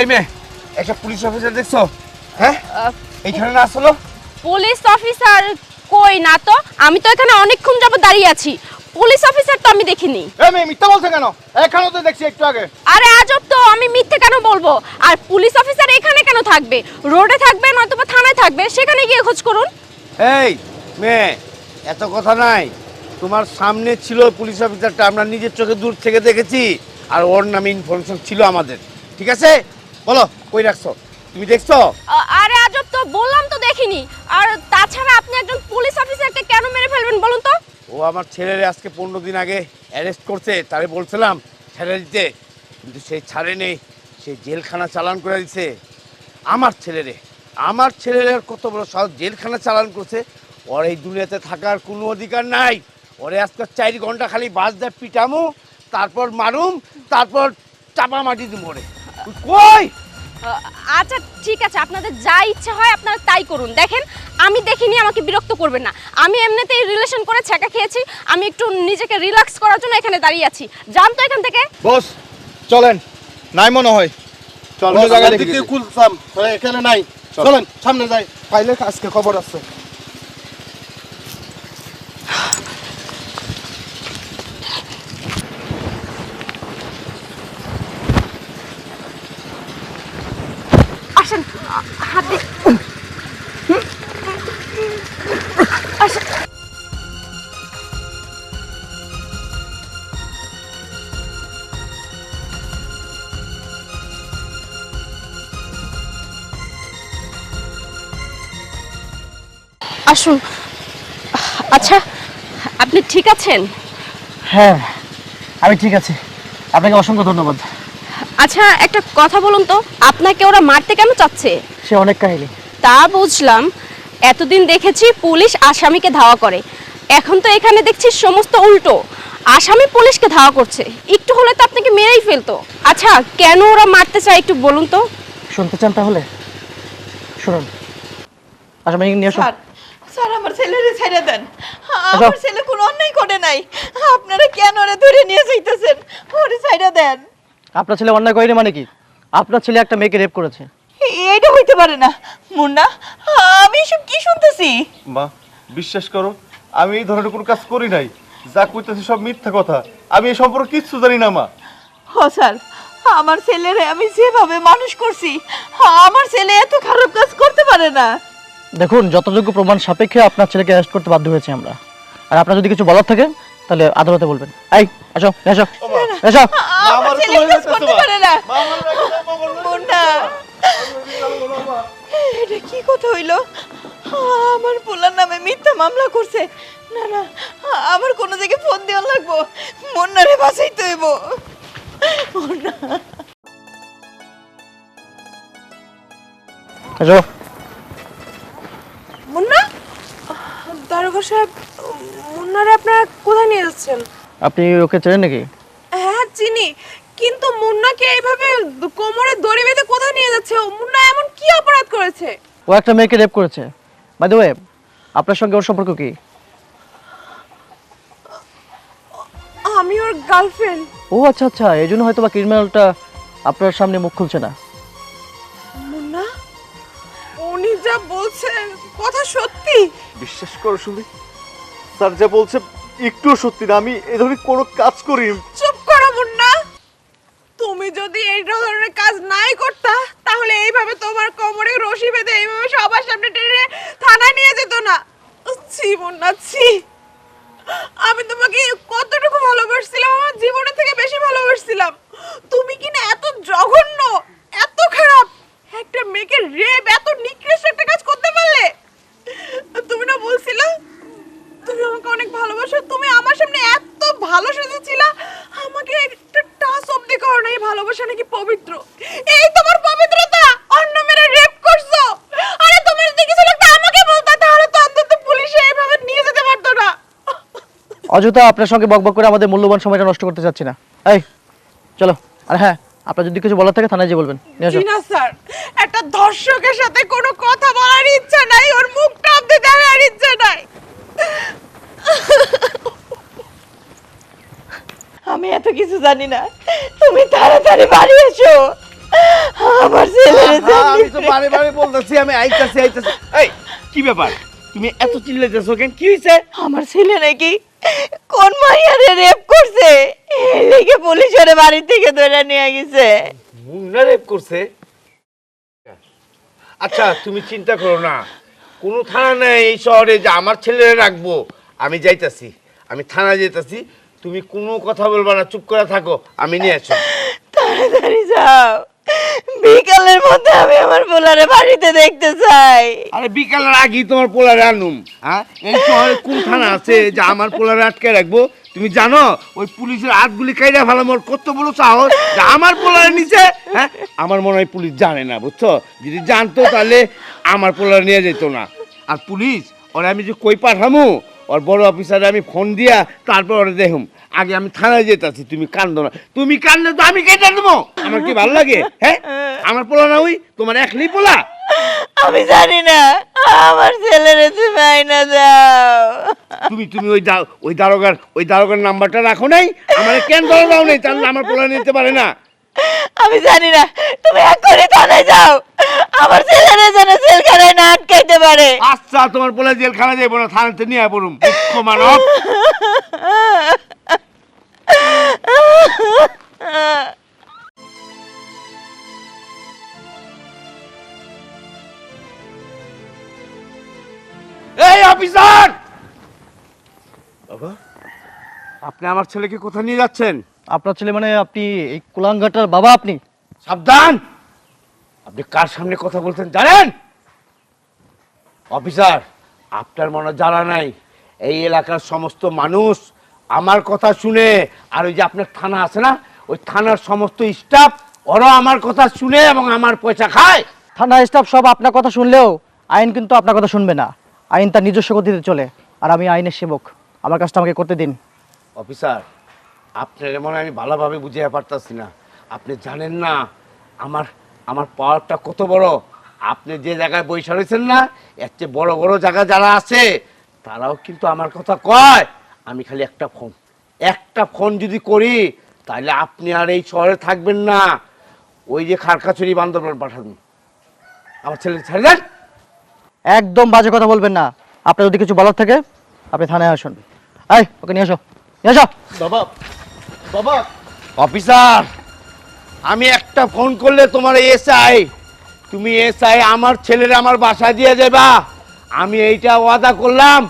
এই মেয়ে একটা পুলিশ অফিসার দেখছ? হ্যাঁ? এইখানে না আসলো? পুলিশ অফিসার কই না তো? আমি তো এখানে অনেকক্ষণ যাবত দাঁড়িয়ে আছি। পুলিশ অফিসার তো আমি দেখিনি। এই মেয়ে মিথ্যা বলছে কেন? এখানেও তো দেখছি একটু আগে। আরে আজব তো আমি মিথ্যে কেন বলব? আর পুলিশ অফিসার এখানে কেন থাকবে? রোডে থাকবে নয়তো বা থানায় থাকবে সেখানে গিয়ে খোঁজ করুন। এই মেয়ে এত কথা নাই। তোমার সামনে ছিল পুলিশ অফিসারটা আমরা নিজের চোখে দূর থেকে দেখেছি আর ওর নামে ইনফরমেশন ছিল আমাদের। ঠিক আছে? বলো কই রাখছো? তুমি দেখছ? আরে আজব তো বললাম তো দেখিনি। আর তাছাড়া আপনি একজন পুলিশ অফিসারকে কেন মেরে ফেলবেন বলুন তো? ও আমার ছেলের আজকে পনেরো দিন আগে অ্যারেস্ট করছে তারে বলছিলাম ছেড়ে দিতে। কিন্তু সেই ছাড়ে নেই সে জেলখানা চালান করে দিছে। আমার ছেলেরে আমার ছেলের কত বড় সাহস জেলখানা চালান করছে। ওর এই দুনিয়াতে থাকার কোনো অধিকার নাই। ওরে আজকে চার ঘণ্টা খালি বাস দেয় পিটামু তারপর মারুম তারপর চাপা মাটি দিব ওরে। কই? আচ্ছা ঠিক আছে আপনাদের যা ইচ্ছে হয় আপনারা তাই করুন। দেখেন আমি দেখিনি আমাকে বিরক্ত করবেন না। আমি এমনিতেই রিলেশন করে ছ্যাঁকা খেয়েছি আমি একটু নিজেকে রিল্যাক্স করার জন্য এখানে দাঁড়িয়ে আছি। যান তো এখান থেকে। বস চলেন। নাই মনে হয়। চল অন্য জায়গায় দেখি। দেখি দেখি। কুলসাম এখানে নাই। চলেন সামনে যাই। পাইলে আজকে খবর আছে। আসুন। আচ্ছা আপনি ঠিক আছেন? হ্যাঁ আমি ঠিক আছি। আপনাকে অসংখ্য ধন্যবাদ। আচ্ছা একটা কথা বলুন তো আপনাকে ওরা মারতে কেন চাচ্ছে? সে অনেক কাহিনী। তা বুঝলাম। এতদিন দেখেছি পুলিশ আসামিকে ধাওয়া করে। এখন তো এখানে দেখছি সমস্ত উল্টো। আসামি পুলিশকে ধাওয়া করছে। একটু হলে তো আপনাকে মেরেই ফেলতো। আচ্ছা কেন ওরা মারতে চায় একটু বলুন তো? শুনতে চান তাহলে? শুনুন। আসামি নিয়ে আসুন। স্যার আমার ছেলেরে ছেড়ে দেন। আমার ছেলে কোনো অন্যায় করে নাই। আপনারা কেন ওরে ধরে নিয়ে যাইতেছেন? ওরে ছেড়ে দেন। আপনার ছেলে অন্যায় করেনি মানে কি? আপনার ছেলে একটা মেয়েকে রেপ করেছে। এইটা হইতে পারে না। মুন্না আমি এসব কি শুনতেছি? মা বিশ্বাস করো আমি এই ধরনের কোনো কাজ করি নাই। যা কইতেছি সব মিথ্যা কথা। আমি এই সম্পর্কে কিচ্ছু জানি না মা। হ স্যার আমার ছেলেরে আমি যেভাবে মানুষ করছি আমার ছেলে এত খারাপ কাজ করতে পারে না। দেখুন যতযোগ্য প্রমাণ সাপেক্ষে আপনার ছেলেকে অ্যারেস্ট করতে বাধ্য হয়েছে আমরা। আর আপনার যদি কিছু বলার থাকে তাহলে আদালতে বলবেন। এই আসো এসো এসো। আমার ছেলে তো কাজ করতে পারে না। মুন্না এটা কি কথা হইল? আমার পোলার নামে মিথ্যা মামলা করছে। না না আমার কোনো জায়গায় ফোন দেওয়া লাগবো। মুন্নারে বাঁচাইতে হইব। মুন্না। এসো। মুন্না? দারোগা সাহেব মুন্নারে আপনারা কোথায় নিয়ে যাচ্ছেন? আপনি ওকে চেনেন নাকি? হ্যাঁ চিনি। কিন্তু মুন্নাকে এইভাবে কোমরে দড়ি বেঁধে কোথায় নিয়ে যাচ্ছে? ও মুন্না এমন কি অপরাধ করেছে? ও একটা মেয়েকে রেপ করেছে। বাই দ্য ওয়ে আপনার সঙ্গে ওর সম্পর্ক কি? আমি ওর গার্লফ্রেন্ড ও আচ্ছা আচ্ছা। এই জন্য হয়তো বা ক্রিমিনালটা আপনার সামনে মুখ খুলছে না। বিশ্বাস করো সুমি স্যার যা বলছে, একটুও সত্যি না, আমি এ ধরনের কোনো কাজ করি চুপ করো, মুন্না। তুমি যদি এই ধরনের কাজ নাই করতা, তাহলে এইভাবে তোমার কোমরে রশি বেঁধে এইভাবে সবার সামনে টেনে থানায় নিয়ে যেত না। ছি, মুন্না, ছি। আমি তোমাকে কতটুকু ভালোবাসছিলাম, আমার জীবনের থেকে বেশি ভালোবাসছিলাম। তুমি কি না এত জঘন্য, এত খারাপ? একটা মেয়েকে রেপ এত নিকৃষ্ট একটা কাজ করতে পারলে? তুমি না বলছিলা? তুমি আমাকে অনেক ভালোবাসো, তুমি আমার সামনে এত ভালো সেজেছিলা, আমাকে একটা টাচ অব্দি করো না এই ভালোবাসা নাকি পবিত্র। এই তোমার পবিত্রতা, অন্য মেরে রেপ করছ। আরে তোমার যদি কিছু লাগতো আমাকে বলতা, তাহলে তো অন্তত পুলিশে এইভাবে নিয়ে যেতে পারতো না। অযথা আপনার সঙ্গে বকবক করে আমাদের মূল্যবান সময়টা নষ্ট করতে চাচ্ছি না। এই, চলো, আর হ্যাঁ আপনার যদি কিছু বলার থাকে থানায় যে বলবেন। না স্যার একটা ধর্ষকের সাথে কোনো কথা বলার ইচ্ছা নাই ওর মুখটা অব্দি দেখার ইচ্ছা নাই। আমি এত কিছু জানি না। তুমি তাড়াতাড়ি বাড়ি এসো। আমার ছেলের আমি তো বারে বারে বলতেছি আমি আইতাছি আইতাছি। এই কি ব্যাপার? তুমি এত চিল্লাইতেছো কেন? কি হয়েছে আমার ছেলে নাকি কোন মাইয়ারে রেপ করছে? লেগে পুলিশ ওরে বাড়ি থেকে ধরে নিয়ে গেছে। মুন্না রেপ করছে? আচ্ছা তুমি চিন্তা করো না। কোনো থানা নেই এই শহরে যে আমার ছেলেরা রাখব। আমি যাইতাছি আমি থানা যেতেছি তুমি কোনো কথা বলবা না চুপ করে থাকো আমি নিয়ে আসো। তাড়াতাড়ি যাও। বিকালের মধ্যে আমি আমার পোলারে বাড়িতে দেখতে চাই। আরে বিকালের আগেই তোমার পোলারে আনুম হ্যাঁ? এই শহরে কোন থানা আছে যে আমার পোলারে আটকে রাখব? তুমি জানো, ওই পুলিশের হাতগুলি কাইরা ফেলা মোর কত বড় সাহস যে আমার পোলারে নিচে হ্যাঁ? আমার মনে হয় পুলিশ জানে না, বুঝছ? যদি জানতো তাহলে আমার পোলারে নিয়ে যেত না। আর পুলিশ, ওরা আমি যে কই পাঠামু? ওর বড় অফিসারে আমি ফোন দিয়া তারপর ওরা দেখুম। আগে আমি থানায় যেতেছি তুমি কান্দো না। তুমি কান্দলে তো আমি কেটে দেবো। আমার কি ভালো লাগে? হ্যাঁ? আমার পোলা না ওই? তোমার একলি পোলা? আমি জানি না। আমার ছেলেরে তুমি আইনা দাও। তুমি তুমি ওই ওই দারোগার ওই দারোগার নাম্বারটা রাখো নাই? আমার কেন ধরে দাও নেই? তাহলে আমার পোলা নিতে পারে না। আমি জানি না তুমি এক্ষুনি থানায় যাও। আমার ছেলেরে যেন জেলখানায় না আটকাইতে পারে। আচ্ছা তোমার পোলা জেলখানা যাব না থানাতে নিয়ে পড়ুম মুখ্য মানব। এই অফিসার! বাবা? আপনি আমার ছেলেকে কোথায় নিয়ে যাচ্ছেন? আপনার ছেলে মানে আপনি এই কুলাঙ্গাটার বাবা আপনি? সাবধান! আপনি কার সামনে কথা বলছেন জানেন? অফিসার আপনার মনে জানা নাই এই এলাকার সমস্ত মানুষ আমার কথা শুনে আর ওই যে আপনার থানা আছে না ওই থানার সমস্ত স্টাফ ওরা আমার কথা শুনে এবং আমার পয়সা খায়। থানা স্টাফ সব আপনার কথা শুনলেও আইন কিন্তু আপনার কথা শুনবে না। আইন তার নিজস্ব গতিতে চলে আর আমি আইনের সেবক। আমার কাজটা আমাকে করতে দিন। অফিসার আপনার মনে হয় আমি ভালোভাবে বুঝিয়ে পারতাছি না। আপনি জানেন না আমার আমার পাওয়ারটা কত বড়। আপনি যে জায়গায় বৈশা রয়েছেন না এর চেয়ে বড় বড় জায়গা যারা আছে তারাও কিন্তু আমার কথা কয়। আমি খালি একটা ফোন একটা ফোন যদি করি তাহলে আপনি আর এই শহরে থাকবেন না। ওই যে খারকাছড়ি বান্দরবান পাঠাবেন আমার ছেলে ছেড়ে দেন। একদম বাজে কথা বলবেন না। আপনার যদি কিছু বলার থাকে আপনি থানায় আসুন। এই ওকে নিয়ে আসো নিয়ে আসো বাবা বাবা। অফিসার আমি একটা ফোন করলে তোমার এসআই তুমি এসআই আমার ছেলের আমার বাসায় দিয়ে যাবা আমি এইটা ওয়াদা করলাম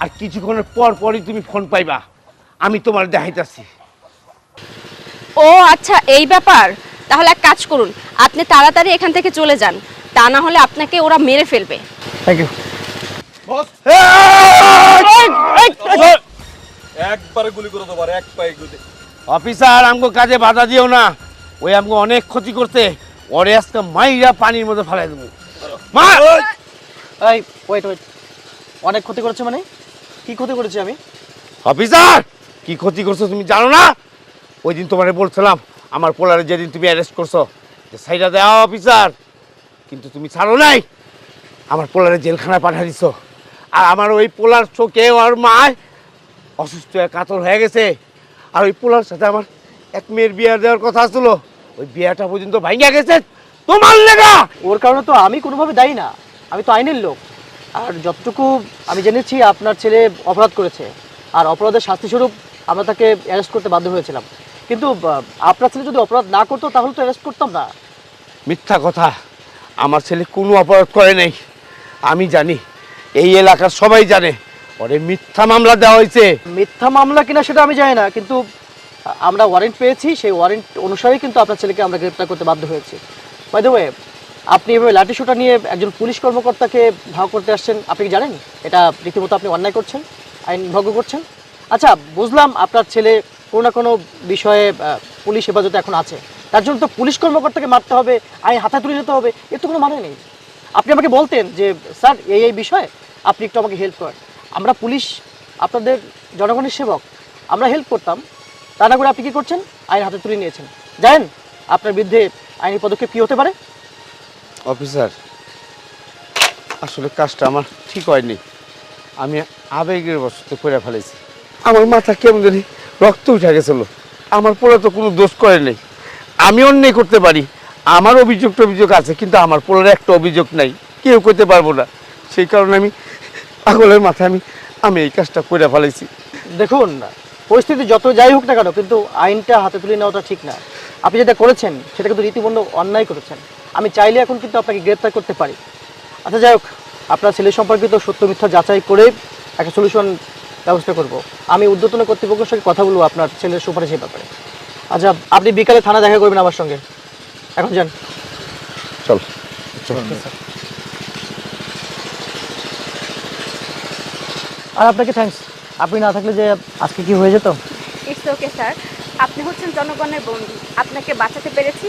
আর কিছুক্ষণের পর পরই তুমি ফোন পাইবা। আমি তোমার দেখাইতাছি। ও আচ্ছা এই ব্যাপার। তাহলে এক কাজ করুন আপনি তাড়াতাড়ি এখান থেকে চলে যান। তা না হলে আপনাকে ওরা মেরে ফেলবে। থ্যাংক ইউ বস একবারে গুলি করে দেবো এক পায়ে গুলি। অফিসার আমগো কাজে বাধা দিও না। ওই আমগো অনেক ক্ষতি করতে ওরে আজকে মাইরা পানির মধ্যে ফেলাই দেবো। মা! এই ওয়েট ওয়েট অনেক ক্ষতি করেছে মানে? কি ক্ষতি করেছি আমি? অফিসার কি ক্ষতি করছ তুমি জানো না? ওই দিন তোমারে বলছিলাম আমার পোলারে যেদিন তুমি অ্যারেস্ট করছ যে সাইডা দেওয়া অফিসার। কিন্তু তুমি ছাড়ো নাই। আমার পোলারে জেলখানায় পাঠা দিছো। আর আমার ওই পোলার চোখে ওর মায় অসুস্থ হয়ে কাতর হয়ে গেছে। আর ওই পোলার সাথে আমার এক মেয়ের বিয়ে দেওয়ার কথা ছিল ওই বিয়েটা পর্যন্ত ভাঙা গেছে। তোমার লেগা! ওর কারণে তো আমি কোনোভাবে দায়ী না আমি তো আইনের লোক। আর যতটুকু আমি জেনেছি আপনার ছেলে অপরাধ করেছে। আর অপরাধের শাস্তিস্বরূপ আমরা তাকে অ্যারেস্ট করতে বাধ্য হয়েছিলাম। কিন্তু আপনার ছেলে যদি অপরাধ না করতো তাহলে তো অ্যারেস্ট করতাম না। মিথ্যা কথা আমার ছেলে কোনো অপরাধ করে নাই। আমি জানি এই এলাকার সবাই জানে ওরে মিথ্যা মামলা দেওয়া হয়েছে। মিথ্যা মামলা কিনা সেটা আমি জানি না, কিন্তু আমরা ওয়ারেন্ট পেয়েছি, সেই ওয়ারেন্ট অনুসারেই কিন্তু আপনার ছেলেকে আমরা গ্রেপ্তার করতে বাধ্য হয়েছি। বাই দ্য ওয়ে আপনি এভাবে লাঠি নিয়ে একজন পুলিশ কর্মকর্তাকে ধাওয়া করতে আসছেন, আপনি কি জানেন? এটা রীতিমতো আপনি অন্যায় করছেন, আইন ভঙ্গ করছেন। আচ্ছা বুঝলাম আপনার ছেলে কোনো না কোনো বিষয়ে পুলিশ হেফাজতে এখন আছে। তার জন্য তো পুলিশ কর্মকর্তাকে মারতে হবে, আইন হাতে তুলে যেতে হবে, এর তো কোনো মানে নেই। আপনি আমাকে বলতেন যে, স্যার, এই এই বিষয়ে আপনি একটু আমাকে হেল্প করেন। আমরা পুলিশ, আপনাদের জনগণের সেবক, আমরা হেল্প করতাম। তা না করে আপনি কী করছেন? আইন হাতে তুলে নিয়েছেন। জানেন, আপনার বিরুদ্ধে আইনি পদক্ষেপ কী হতে পারে? অফিসার, আসলে কাজটা আমার ঠিক হয়নি। আমি আবেগের বসতে করে ফেলেছি। আমার মাথা কেমন জানি রক্ত উঠে গেছিল। আমার পোলা তো কোনো দোষ করে নেই। আমি অন্যায় করতে পারি। আমার অভিযোগ অভিযোগ আছে, কিন্তু আমার পোলার একটা অভিযোগ নাই। কেউ করতে পারব না। সেই কারণে আমি পাগলের মাথায় আমি আমি এই কাজটা করে ফেলেছি। দেখুন পরিস্থিতি যত যাই হোক না কেন কিন্তু আইনটা হাতে তুলে নেওয়াটা ঠিক না। আপনি যেটা করেছেন সেটা কিন্তু রীতিবন্ধ অন্যায় করেছেন। আমি চাইলে এখন কিন্তু আপনাকে গ্রেপ্তার করতে পারি। আচ্ছা যাই হোক আপনার ছেলে সম্পর্কিত সত্য মিথ্যা যাচাই করে একটা সলিউশন ব্যবস্থা করব। আমি উদ্যোতন কর্তৃপক্ষের সঙ্গে কথা বলব আপনার ছেলের সুপারিশের ব্যাপারে। আচ্ছা আপনি বিকালে থানা দেখা করবেন আমার সঙ্গে। এখন যান। চল। আর আপনাকে থ্যাংকস আপনি না থাকলে যে আজকে কি হয়ে যেত? ইটস ওকে স্যার আপনি হচ্ছেন জনগণের বন্ধু আপনাকে বাঁচাতে পেরেছি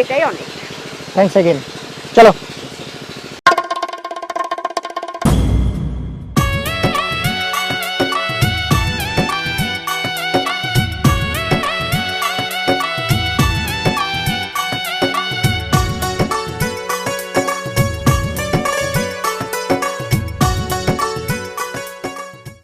এটাই অনেক। থ্যাংকস অ্যাগেন চলো।